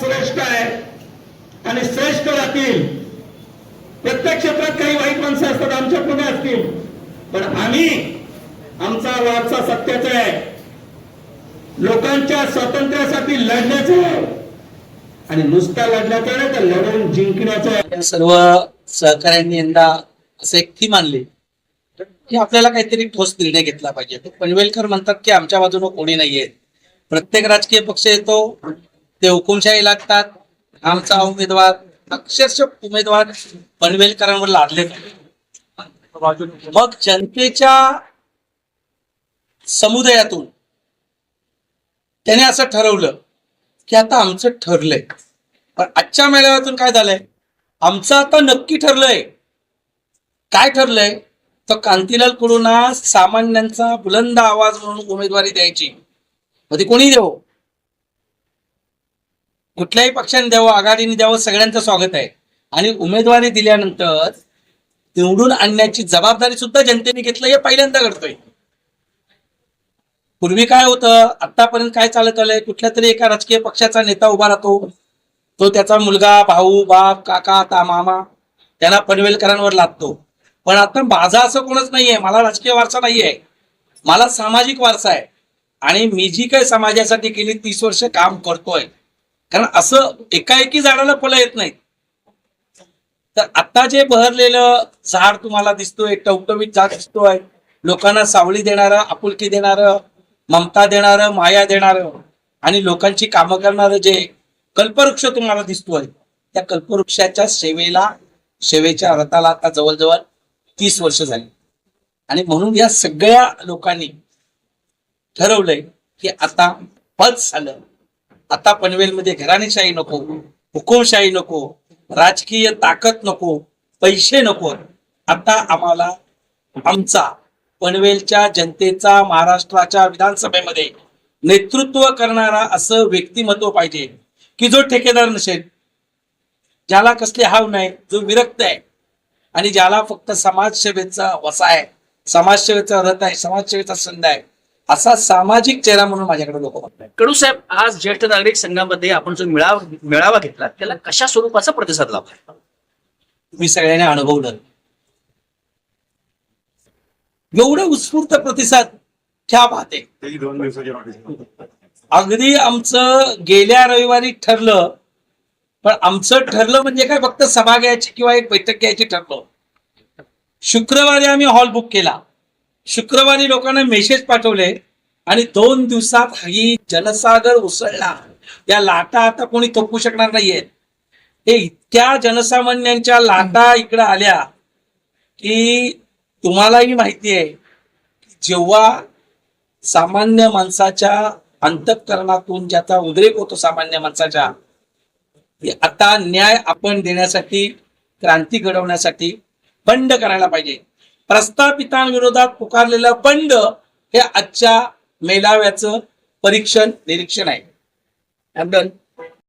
श्रेष्ठ आहे. आणि श्रेष्ठ राहतील. प्रत्येक क्षेत्रात काही वाईट माणसं असतात आमच्या पुढे असतील. पण आम्ही आमचा वारसा सत्याचा आहे. लोकांच्या स्वातंत्र्यासाठी लढण्याचं आहे. आणि नुसता लढण्याचा आहे तर लढून जिंकण्याचं आहे. सर्व सहकाऱ्यांनी यंदा असं एक थीम आणली. की आपल्याला काहीतरी ठोस निर्णय घेतला पाहिजे. पनवेलकर म्हणतात की आमच्या बाजूने कोणी नाहीये. प्रत्येक राजकीय पक्ष येतो ते हुकुमशाही लागतात. आमचा उमेदवार अक्षरशः उमेदवार पनवेलकरांवर लादले मग जनतेच्या समुदायातून त्याने असं ठरवलं की आता आमचं ठरलंय. पण आजच्या मेळाव्यातून काय झालंय? आमचं आता नक्की ठरलंय. काय ठरलंय? तर कांतीलाल कुडूंना सामान्यांचा बुलंद आवाज म्हणून उमेदवारी द्यायची. मग ती कोणी देऊ कुठल्याही पक्षाने द्यावं आघाडीने द्यावं सगळ्यांचं स्वागत आहे. आणि उमेदवारी दिल्यानंतर निवडून आणण्याची जबाबदारी सुद्धा जनतेने घेतलं हे पहिल्यांदा घडतोय. पूर्वी काय होतं आतापर्यंत काय चालत आलंय कुठल्या तरी एका राजकीय पक्षाचा नेता उभा राहतो तो त्याचा मुलगा भाऊ बाप काका ता मामा त्यांना पनवेलकरांवर लादतो. पण आता माझा असं कोणच नाहीये मला राजकीय वारसा नाहीये. मला सामाजिक वारसा आहे. आणि मी जी काही समाजासाठी गेली तीस वर्ष काम करतोय कारण असं एकाएकी झाडाला फळं येत नाहीत. तर आता जे बहरलेलं झाड तुम्हाला दिसतोय टवटवीत झाड दिसतोय लोकांना सावली देणारं आपुलकी देणारं ममता देणारं माया देणारं आणि लोकांची कामं करणारं जे कल्पवृक्ष तुम्हाला दिसतोय त्या कल्पवृक्षाच्या सेवेला सेवेच्या रथाला आता जवळजवळ तीस वर्ष झाली. आणि म्हणून या सगळ्या लोकांनी ठरवलंय की आता पद झालं. आता पनवेलमध्ये घराणेशाही नको हुकुमशाही नको राजकीय ताकद नको पैसे नको. आता आम्हाला आमचा पनवेलच्या जनतेचा महाराष्ट्राच्या विधानसभेमध्ये नेतृत्व करणारा असं व्यक्तिमत्व पाहिजे की जो ठेकेदार नसेल ज्याला कसले हाव नाही जो विरक्त आहे आणि ज्याला फक्त समाजसेवेचा वसा आहे समाजसेवेचा रथ आहे समाजसेवेचा संध आहे असा सामाजिक चेहरा म्हणून माझ्याकडे लोक बघतात कडू साहेब आज ज्येष्ठ नागरिक संघामध्ये आपण जो मेळावा मेळावा घेतला त्याला कशा स्वरूपाचा प्रतिसाद लाभला? तुम्ही सगळ्यांनी अनुभवलं. एवढं उत्स्फूर्त प्रतिसाद क्या पाहते अगदी आमचं गेल्या रविवारी ठरलं पण आमचं ठरलं म्हणजे काय फक्त सभा घ्यायची किंवा एक बैठक घ्यायची ठरलं. शुक्रवारी आम्ही हॉल बुक केला. शुक्रवारी लोकांना मेसेज पाठवले आणि दोन दिवसात ही जनसागर उसळला. या लाटा आता कोणी थोपू शकणार नाहीये. हे इतक्या जनसामान्यांच्या लाटा इकडे आल्या की तुम्हालाही माहिती आहे जेव्हा सामान्य माणसाच्या अंतकरणातून ज्याचा उद्रेक होतो सामान्य माणसाच्या आता न्याय आपण देण्यासाठी क्रांती घडवण्यासाठी बंड करायला पाहिजे. प्रस्थापितांविरोधात पुकारलेलं बंड हे आजच्या मेळाव्याचं परीक्षण निरीक्षण आहे I'm done.